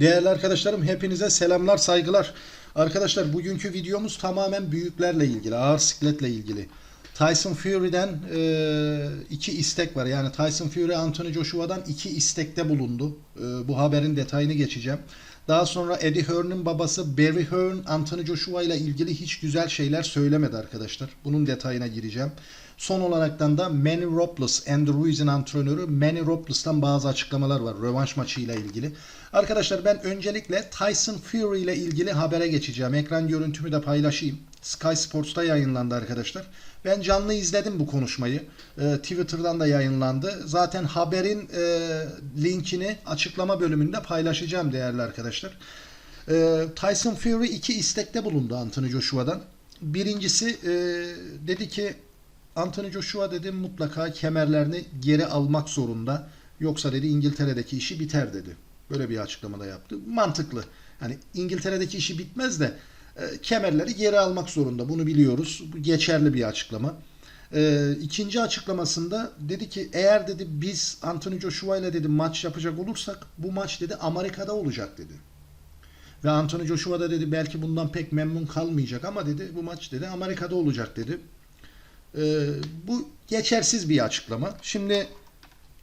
Değerli arkadaşlarım hepinize selamlar saygılar. Arkadaşlar bugünkü videomuz tamamen büyüklerle ilgili, ağır sikletle ilgili. Tyson Fury'den e, iki istek var. Yani Tyson Fury Anthony Joshua'dan iki istekte bulundu. E, bu haberin detayını geçeceğim. Daha sonra Eddie Hearn'ın babası Barry Hearn Anthony Joshua ile ilgili hiç güzel şeyler söylemedi arkadaşlar. Bunun detayına gireceğim. Son olaraktan da Manny Robles, Andrew Ruiz'in antrenörü Manny Robles'tan bazı açıklamalar var rövanş maçıyla ilgili. Arkadaşlar ben öncelikle Tyson Fury ile ilgili habere geçeceğim. Ekran görüntümü de paylaşayım. Sky Sports'ta yayınlandı arkadaşlar. Ben canlı izledim bu konuşmayı. Ee, Twitter'dan da yayınlandı. Zaten haberin e, linkini açıklama bölümünde paylaşacağım değerli arkadaşlar. Ee, Tyson Fury iki istekte bulundu Anthony Joshua'dan. Birincisi e, dedi ki Anthony Joshua dedi mutlaka kemerlerini geri almak zorunda. Yoksa dedi İngiltere'deki işi biter dedi. Böyle bir açıklamada yaptı. Mantıklı. Hani İngiltere'deki işi bitmez de e, kemerleri geri almak zorunda. Bunu biliyoruz. Bu geçerli bir açıklama. E, ikinci açıklamasında dedi ki eğer dedi biz Anthony Joshua ile dedi maç yapacak olursak bu maç dedi Amerika'da olacak dedi. Ve Anthony Joshua da dedi belki bundan pek memnun kalmayacak ama dedi bu maç dedi Amerika'da olacak dedi. Ee, bu geçersiz bir açıklama. Şimdi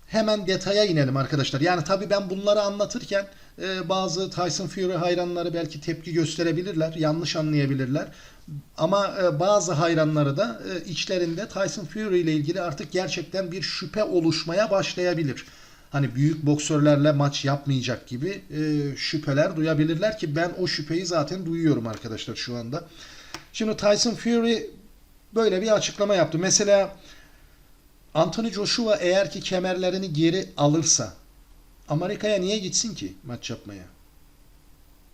hemen detaya inelim arkadaşlar. Yani tabii ben bunları anlatırken e, bazı Tyson Fury hayranları belki tepki gösterebilirler, yanlış anlayabilirler. Ama e, bazı hayranları da e, içlerinde Tyson Fury ile ilgili artık gerçekten bir şüphe oluşmaya başlayabilir. Hani büyük boksörlerle maç yapmayacak gibi e, şüpheler duyabilirler ki ben o şüpheyi zaten duyuyorum arkadaşlar şu anda. Şimdi Tyson Fury böyle bir açıklama yaptı. Mesela Anthony Joshua eğer ki kemerlerini geri alırsa Amerika'ya niye gitsin ki maç yapmaya?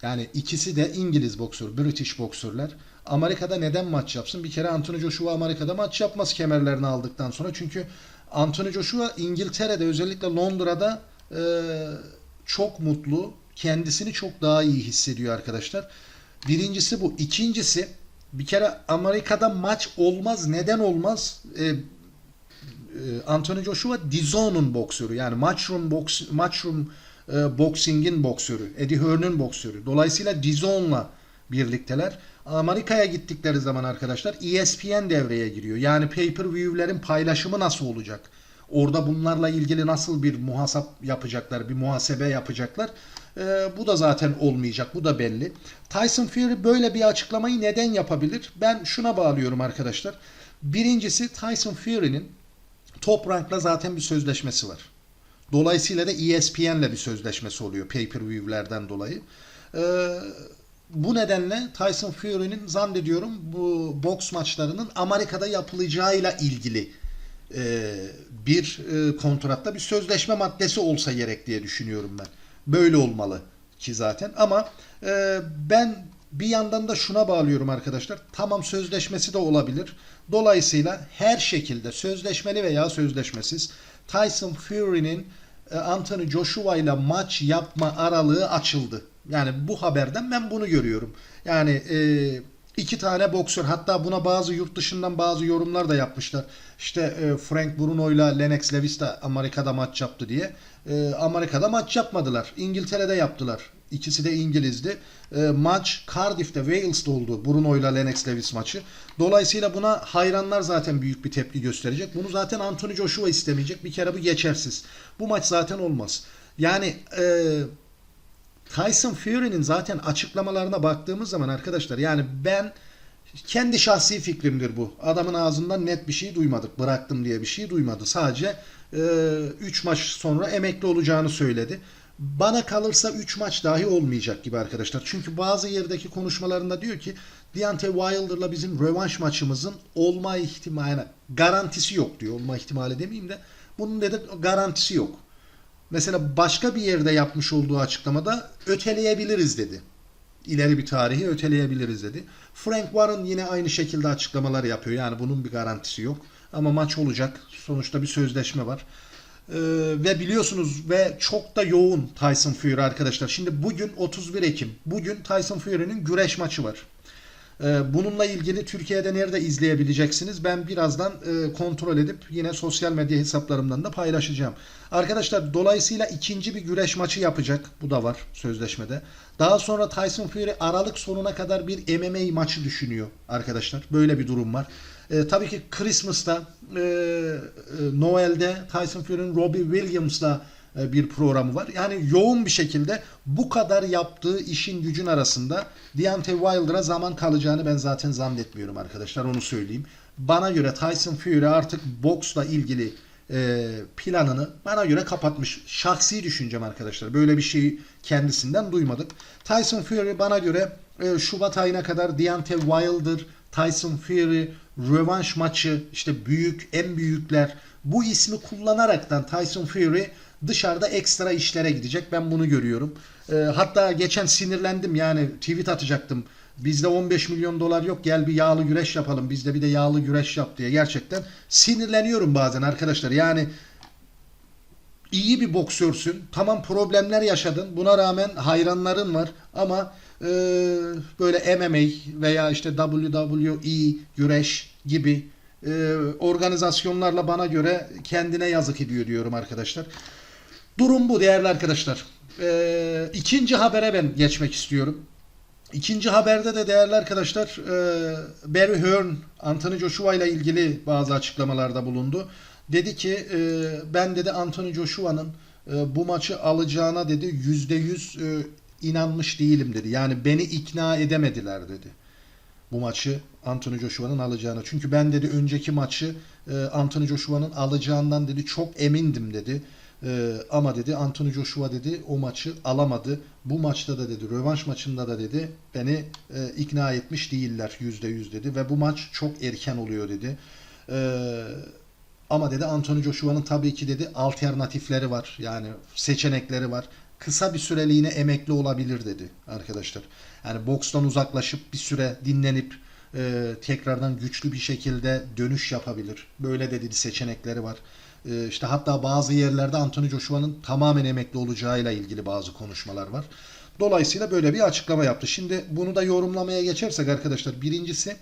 Yani ikisi de İngiliz boksör, British boksörler. Amerika'da neden maç yapsın? Bir kere Anthony Joshua Amerika'da maç yapmaz kemerlerini aldıktan sonra. Çünkü Anthony Joshua İngiltere'de özellikle Londra'da e, çok mutlu. Kendisini çok daha iyi hissediyor arkadaşlar. Birincisi bu. İkincisi bir kere Amerika'da maç olmaz. Neden olmaz? E, e, Anthony Joshua DAZN'un boksörü. Yani Matchroom, box, Matchroom e, Boxing'in boksörü. Eddie Hearn'ın boksörü. Dolayısıyla DAZN'la birlikteler. Amerika'ya gittikleri zaman arkadaşlar ESPN devreye giriyor. Yani pay-per-view'lerin paylaşımı nasıl olacak? Orada bunlarla ilgili nasıl bir muhasap yapacaklar, bir muhasebe yapacaklar? Ee, bu da zaten olmayacak. Bu da belli. Tyson Fury böyle bir açıklamayı neden yapabilir? Ben şuna bağlıyorum arkadaşlar. Birincisi Tyson Fury'nin Top Rank'la zaten bir sözleşmesi var. Dolayısıyla da E ESPN'le bir sözleşmesi oluyor pay-per-view'lerden dolayı. Ee, bu nedenle Tyson Fury'nin zannediyorum bu boks maçlarının Amerika'da yapılacağıyla ilgili e, bir e, kontratta bir sözleşme maddesi olsa gerek diye düşünüyorum ben. Böyle olmalı ki zaten ama e, ben bir yandan da şuna bağlıyorum arkadaşlar. Tamam sözleşmesi de olabilir. Dolayısıyla her şekilde sözleşmeli veya sözleşmesiz Tyson Fury'nin e, Anthony Joshua ile maç yapma aralığı açıldı. Yani bu haberden ben bunu görüyorum. Yani e, iki tane boksör hatta buna bazı yurt dışından bazı yorumlar da yapmışlar. İşte e, Frank Bruno ile Lennox Lewis de Amerika'da maç yaptı diye. E, Amerika'da maç yapmadılar. İngiltere'de yaptılar. İkisi de İngilizdi. E, maç Cardiff'te, Wales'te oldu. Bruno ile Lennox Lewis maçı. Dolayısıyla buna hayranlar zaten büyük bir tepki gösterecek. Bunu zaten Anthony Joshua istemeyecek. Bir kere bu geçersiz. Bu maç zaten olmaz. Yani e, Tyson Fury'nin zaten açıklamalarına baktığımız zaman arkadaşlar yani ben kendi şahsi fikrimdir bu. Adamın ağzından net bir şey duymadık. Bıraktım diye bir şey duymadı. Sadece 3 maç sonra emekli olacağını söyledi. Bana kalırsa 3 maç dahi olmayacak gibi arkadaşlar. Çünkü bazı yerdeki konuşmalarında diyor ki Deontay Wilder'la bizim rövanş maçımızın olma ihtimali garantisi yok diyor. Olma ihtimali demeyeyim de bunun dedi garantisi yok. Mesela başka bir yerde yapmış olduğu açıklamada öteleyebiliriz dedi. İleri bir tarihi öteleyebiliriz dedi. Frank Warren yine aynı şekilde açıklamalar yapıyor. Yani bunun bir garantisi yok. Ama maç olacak. Sonuçta bir sözleşme var. Ee, ve biliyorsunuz ve çok da yoğun Tyson Fury arkadaşlar. Şimdi bugün 31 Ekim. Bugün Tyson Fury'nin güreş maçı var. Ee, Bununla ilgili Türkiye'de nerede izleyebileceksiniz? Ben birazdan e, kontrol edip yine sosyal medya hesaplarımdan da paylaşacağım. Arkadaşlar dolayısıyla ikinci bir güreş maçı yapacak. Bu da var sözleşmede. Daha sonra Tyson Fury Aralık sonuna kadar bir MMA maçı düşünüyor arkadaşlar. Böyle bir durum var. E, tabii ki Christmas'ta, e, e, Noel'de Tyson Fury'nin Robbie Williams'la bir programı var. Yani yoğun bir şekilde bu kadar yaptığı işin gücün arasında Deontay Wilder'a zaman kalacağını ben zaten zannetmiyorum arkadaşlar onu söyleyeyim. Bana göre Tyson Fury artık boksla ilgili e, planını bana göre kapatmış. Şahsi düşüncem arkadaşlar. Böyle bir şeyi kendisinden duymadık. Tyson Fury bana göre e, Şubat ayına kadar Deontay Wilder, Tyson Fury rövanş maçı işte büyük en büyükler bu ismi kullanaraktan Tyson Fury dışarıda ekstra işlere gidecek. Ben bunu görüyorum. E, hatta geçen sinirlendim yani tweet atacaktım. Bizde 15 milyon dolar yok gel bir yağlı güreş yapalım. Bizde bir de yağlı güreş yap diye. Gerçekten sinirleniyorum bazen arkadaşlar. Yani iyi bir boksörsün. Tamam problemler yaşadın. Buna rağmen hayranların var. Ama e, böyle MMA veya işte WWE güreş gibi e, organizasyonlarla bana göre kendine yazık ediyor diyorum arkadaşlar. Durum bu değerli arkadaşlar. E, ikinci habere ben geçmek istiyorum. İkinci haberde de değerli arkadaşlar e, Barry Hearn Anthony Joshua ile ilgili bazı açıklamalarda bulundu. Dedi ki e, ben dedi Anthony Joshua'nın e, bu maçı alacağına dedi yüzde yüz e, inanmış değilim dedi. Yani beni ikna edemediler dedi. Bu maçı Anthony Joshua'nın alacağına. Çünkü ben dedi önceki maçı e, Anthony Joshua'nın alacağından dedi çok emindim dedi. Ee, ama dedi Anthony Joshua dedi o maçı alamadı. Bu maçta da dedi rövanş maçında da dedi beni e, ikna etmiş değiller yüzde yüz dedi ve bu maç çok erken oluyor dedi. Ee, ama dedi Anthony Joshua'nın tabii ki dedi alternatifleri var yani seçenekleri var. Kısa bir süreliğine emekli olabilir dedi arkadaşlar. Yani bokstan uzaklaşıp bir süre dinlenip e, tekrardan güçlü bir şekilde dönüş yapabilir. Böyle de dedi seçenekleri var. Ee, işte hatta bazı yerlerde Anthony Joshua'nın tamamen emekli olacağıyla ilgili bazı konuşmalar var. Dolayısıyla böyle bir açıklama yaptı. Şimdi bunu da yorumlamaya geçersek arkadaşlar birincisi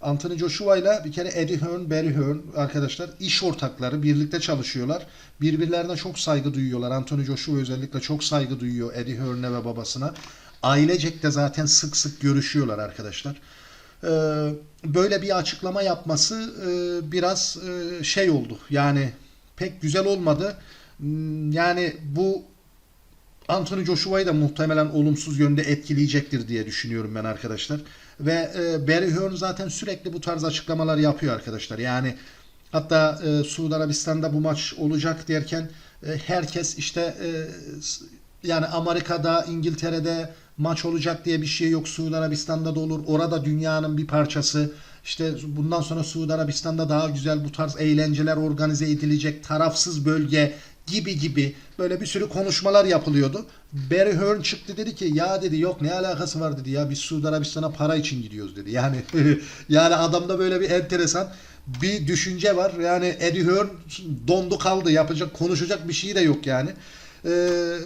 Anthony Joshua ile bir kere Eddie Hearn, Barry Hearn arkadaşlar iş ortakları birlikte çalışıyorlar. Birbirlerine çok saygı duyuyorlar. Anthony Joshua özellikle çok saygı duyuyor Eddie Hearn'e ve babasına. Ailecek de zaten sık sık görüşüyorlar arkadaşlar. Ee, böyle bir açıklama yapması e, biraz e, şey oldu. Yani pek güzel olmadı. Hmm, Yani bu Anthony Joshua'yı da muhtemelen olumsuz yönde etkileyecektir diye düşünüyorum ben arkadaşlar. Ve e, Barry Hearn zaten sürekli bu tarz açıklamalar yapıyor arkadaşlar. Yani hatta e, Suudi Arabistan'da bu maç olacak derken e, herkes işte e, yani Amerika'da, İngiltere'de maç olacak diye bir şey yok. Suudi Arabistan'da da olur. Orada dünyanın bir parçası. İşte bundan sonra Suudi Arabistan'da daha güzel bu tarz eğlenceler organize edilecek. Tarafsız bölge gibi gibi böyle bir sürü konuşmalar yapılıyordu. Barry Hearn çıktı dedi ki ya dedi yok ne alakası var dedi ya biz Suudi Arabistan'a para için gidiyoruz dedi. Yani yani adamda böyle bir enteresan bir düşünce var. Yani Eddie Hearn dondu kaldı. Yapacak konuşacak bir şey de yok yani. Ee,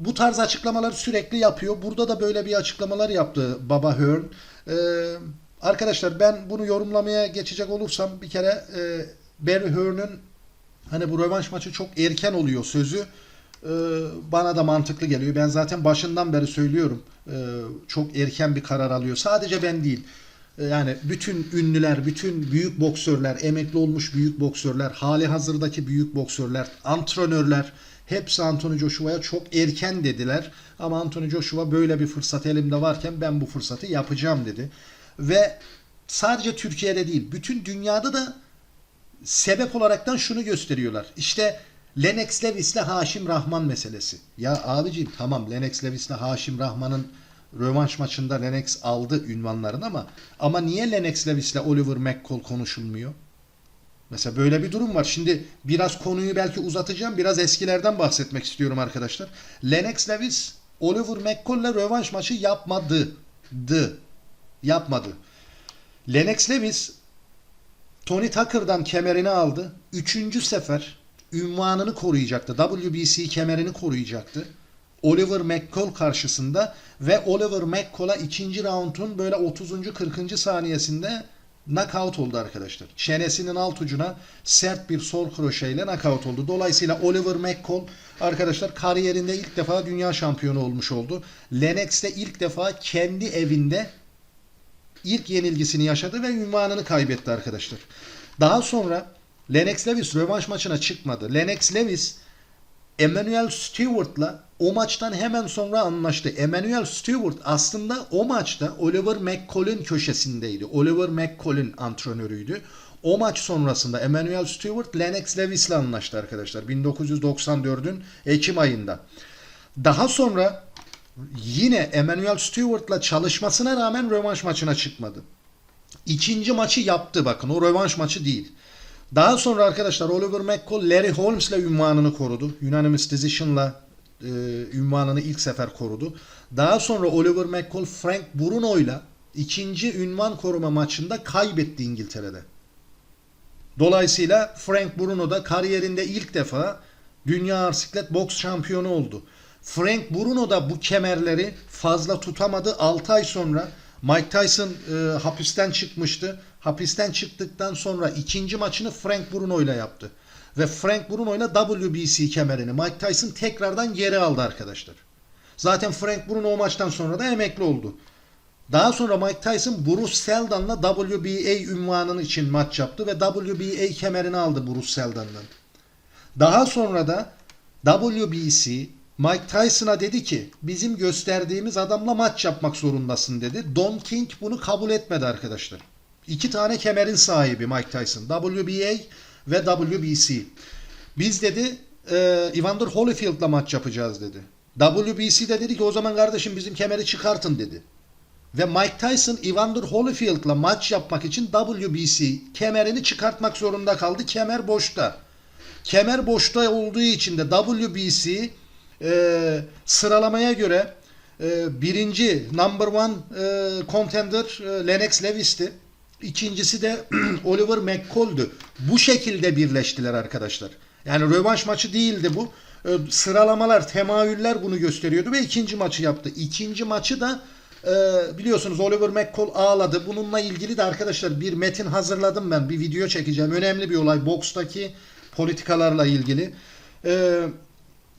bu tarz açıklamalar sürekli yapıyor. Burada da böyle bir açıklamalar yaptı Baba Hearn. Ee, arkadaşlar ben bunu yorumlamaya geçecek olursam bir kere e, Barry Hearn'ün hani bu rövanş maçı çok erken oluyor sözü e, bana da mantıklı geliyor. Ben zaten başından beri söylüyorum. E, çok erken bir karar alıyor. Sadece ben değil. E, Yani bütün ünlüler, bütün büyük boksörler, emekli olmuş büyük boksörler, hali hazırdaki büyük boksörler, antrenörler hepsi Anthony Joshua'ya çok erken dediler. Ama Anthony Joshua böyle bir fırsat elimde varken ben bu fırsatı yapacağım dedi. Ve sadece Türkiye'de değil, bütün dünyada da sebep olaraktan şunu gösteriyorlar. İşte Lennox Lewis'le Haşim Rahman meselesi. Ya abicim tamam Lennox Lewis'le Haşim Rahman'ın rövanş maçında Lennox aldı ünvanlarını ama ama niye Lennox Lewis'le Oliver McCall konuşulmuyor? Mesela böyle bir durum var. Şimdi biraz konuyu belki uzatacağım. Biraz eskilerden bahsetmek istiyorum arkadaşlar. Lennox Lewis Oliver McCall'le rövanş maçı yapmadı. Dı. Yapmadı. Lennox Lewis Tony Tucker'dan kemerini aldı. Üçüncü sefer ünvanını koruyacaktı. WBC kemerini koruyacaktı. Oliver McCall karşısında ve Oliver McCall'a ikinci roundun böyle 30. 40. saniyesinde knockout oldu arkadaşlar. Çenesinin alt ucuna sert bir sol kroşeyle knockout oldu. Dolayısıyla Oliver McCall arkadaşlar kariyerinde ilk defa dünya şampiyonu olmuş oldu. Lennox de ilk defa kendi evinde ilk yenilgisini yaşadı ve ünvanını kaybetti arkadaşlar. Daha sonra Lennox Lewis rövanş maçına çıkmadı. Lennox Lewis Emmanuel Stewart'la o maçtan hemen sonra anlaştı. Emmanuel Stewart aslında o maçta Oliver McCall'in köşesindeydi. Oliver McCall'in antrenörüydü. O maç sonrasında Emmanuel Stewart Lennox Lewis'le anlaştı arkadaşlar. 1994'ün Ekim ayında. Daha sonra yine Emmanuel Stewart'la çalışmasına rağmen rövanş maçına çıkmadı. İkinci maçı yaptı bakın o rövanş maçı değil. Daha sonra arkadaşlar Oliver McCall Larry Holmes'le ünvanını korudu. Unanimous Decision'la e, ünvanını ilk sefer korudu. Daha sonra Oliver McCall Frank Bruno'yla ikinci ünvan koruma maçında kaybetti İngiltere'de. Dolayısıyla Frank Bruno da kariyerinde ilk defa dünya ağır siklet boks şampiyonu oldu. Frank Bruno da bu kemerleri fazla tutamadı. 6 ay sonra Mike Tyson e, hapisten çıkmıştı. Hapisten çıktıktan sonra ikinci maçını Frank Bruno ile yaptı. Ve Frank Bruno ile WBC kemerini Mike Tyson tekrardan geri aldı arkadaşlar. Zaten Frank Bruno o maçtan sonra da emekli oldu. Daha sonra Mike Tyson Bruce Seldon'la WBA ünvanının için maç yaptı ve WBA kemerini aldı Bruce Seldon'dan. Daha sonra da WBC Mike Tyson'a dedi ki bizim gösterdiğimiz adamla maç yapmak zorundasın dedi. Don King bunu kabul etmedi arkadaşlar. İki tane kemerin sahibi Mike Tyson. WBA ve WBC. Biz dedi e, Evander Holyfield'la maç yapacağız dedi. WBC de dedi ki o zaman kardeşim bizim kemeri çıkartın dedi. Ve Mike Tyson Evander Holyfield'la maç yapmak için WBC kemerini çıkartmak zorunda kaldı. Kemer boşta. Kemer boşta olduğu için de WBC e, sıralamaya göre e, birinci number one e, contender e, Lennox Lewis'ti. İkincisi de Oliver McCall'du. Bu şekilde birleştiler arkadaşlar. Yani rövanş maçı değildi bu. E, sıralamalar, temayüller bunu gösteriyordu ve ikinci maçı yaptı. İkinci maçı da e, biliyorsunuz Oliver McCall ağladı. Bununla ilgili de arkadaşlar bir metin hazırladım ben. Bir video çekeceğim. Önemli bir olay. Bokstaki politikalarla ilgili. E,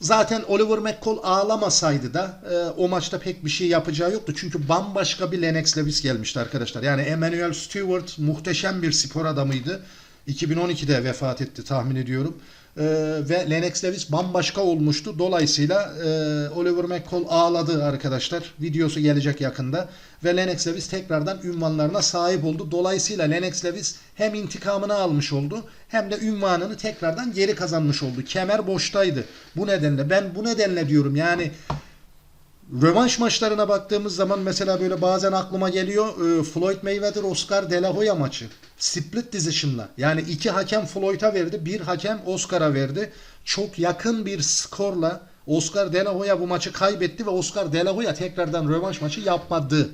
Zaten Oliver McCall ağlamasaydı da e, o maçta pek bir şey yapacağı yoktu. Çünkü bambaşka bir Lennox Lewis gelmişti arkadaşlar. Yani Emmanuel Stewart muhteşem bir spor adamıydı. 2012'de vefat etti tahmin ediyorum. E, ve Lennox Lewis bambaşka olmuştu. Dolayısıyla e, Oliver McCall ağladı arkadaşlar. Videosu gelecek yakında. Ve Lennox Lewis tekrardan ünvanlarına sahip oldu. Dolayısıyla Lennox Lewis hem intikamını almış oldu hem de ünvanını tekrardan geri kazanmış oldu. Kemer boştaydı. Bu nedenle ben bu nedenle diyorum yani rövanş maçlarına baktığımız zaman mesela böyle bazen aklıma geliyor e, Floyd Mayweather Oscar De La Hoya maçı. Split decision'la. Yani iki hakem Floyd'a verdi, bir hakem Oscar'a verdi. Çok yakın bir skorla Oscar De La Hoya bu maçı kaybetti ve Oscar De La Hoya tekrardan rövanş maçı yapmadı.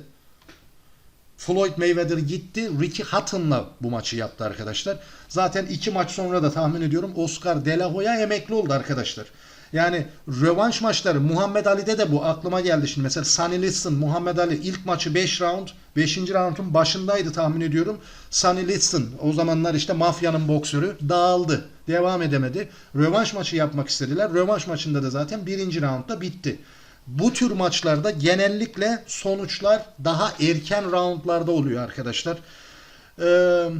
Floyd Mayweather gitti. Ricky Hatton'la bu maçı yaptı arkadaşlar. Zaten iki maç sonra da tahmin ediyorum Oscar De La Hoya emekli oldu arkadaşlar. Yani rövanş maçları Muhammed Ali'de de bu aklıma geldi şimdi. Mesela Sonny Liston, Muhammed Ali ilk maçı 5 round. 5. roundun başındaydı tahmin ediyorum. Sonny Liston o zamanlar işte mafyanın boksörü dağıldı. Devam edemedi. Rövanş maçı yapmak istediler. Rövanş maçında da zaten 1. roundda bitti. Bu tür maçlarda genellikle sonuçlar daha erken roundlarda oluyor arkadaşlar. Eee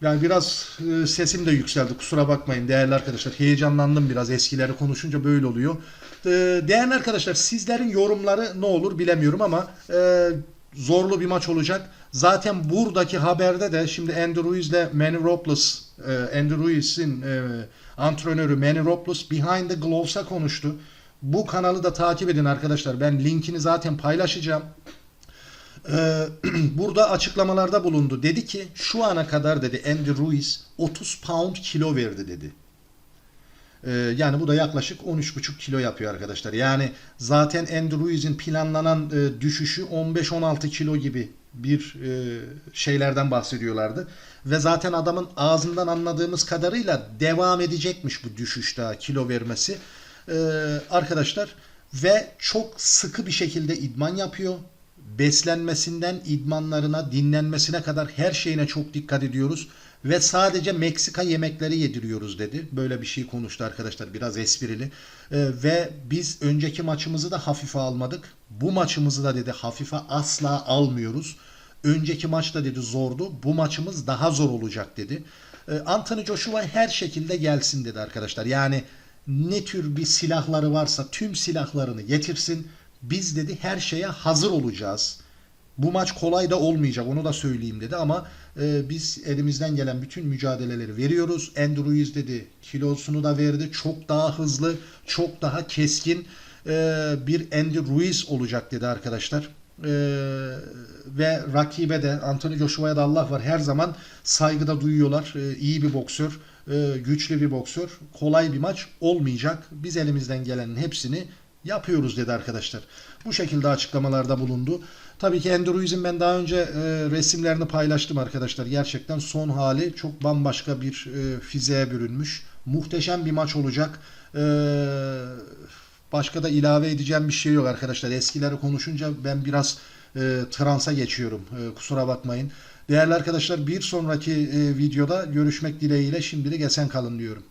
yani biraz e, sesim de yükseldi. Kusura bakmayın değerli arkadaşlar. Heyecanlandım biraz. Eskileri konuşunca böyle oluyor. E, değerli arkadaşlar sizlerin yorumları ne olur bilemiyorum ama e, zorlu bir maç olacak. Zaten buradaki haberde de şimdi Andy Ruiz ile Manny Robles, e, Andy Ruiz'in e, antrenörü Manny Robles Behind the Gloves'a konuştu. Bu kanalı da takip edin arkadaşlar. Ben linkini zaten paylaşacağım. Ee, burada açıklamalarda bulundu. Dedi ki şu ana kadar dedi Andy Ruiz 30 pound kilo verdi dedi. Ee, yani bu da yaklaşık 13,5 kilo yapıyor arkadaşlar. Yani zaten Andy Ruiz'in planlanan e, düşüşü 15-16 kilo gibi bir e, şeylerden bahsediyorlardı. Ve zaten adamın ağzından anladığımız kadarıyla devam edecekmiş bu düşüş daha kilo vermesi. Ee, arkadaşlar ve çok sıkı bir şekilde idman yapıyor. Beslenmesinden idmanlarına, dinlenmesine kadar her şeyine çok dikkat ediyoruz ve sadece Meksika yemekleri yediriyoruz dedi. Böyle bir şey konuştu arkadaşlar biraz esprili. Ee, ve biz önceki maçımızı da hafife almadık. Bu maçımızı da dedi hafife asla almıyoruz. Önceki maçta dedi zordu. Bu maçımız daha zor olacak dedi. Ee, Anthony Joshua her şekilde gelsin dedi arkadaşlar. Yani ne tür bir silahları varsa tüm silahlarını getirsin. Biz dedi her şeye hazır olacağız. Bu maç kolay da olmayacak onu da söyleyeyim dedi ama e, biz elimizden gelen bütün mücadeleleri veriyoruz. Andrew Ruiz dedi kilosunu da verdi. Çok daha hızlı, çok daha keskin e, bir Andy Ruiz olacak dedi arkadaşlar. E, ve rakibe de Anthony Joshua'ya da Allah var her zaman saygıda duyuyorlar. E, iyi bir boksör, e, güçlü bir boksör. Kolay bir maç olmayacak. Biz elimizden gelenin hepsini yapıyoruz dedi arkadaşlar. Bu şekilde açıklamalarda bulundu. Tabii ki Andrew Ruiz'in ben daha önce e, resimlerini paylaştım arkadaşlar. Gerçekten son hali çok bambaşka bir e, fiziğe bürünmüş. Muhteşem bir maç olacak. E, başka da ilave edeceğim bir şey yok arkadaşlar. Eskileri konuşunca ben biraz e, transa geçiyorum. E, kusura bakmayın. Değerli arkadaşlar bir sonraki e, videoda görüşmek dileğiyle şimdilik esen kalın diyorum.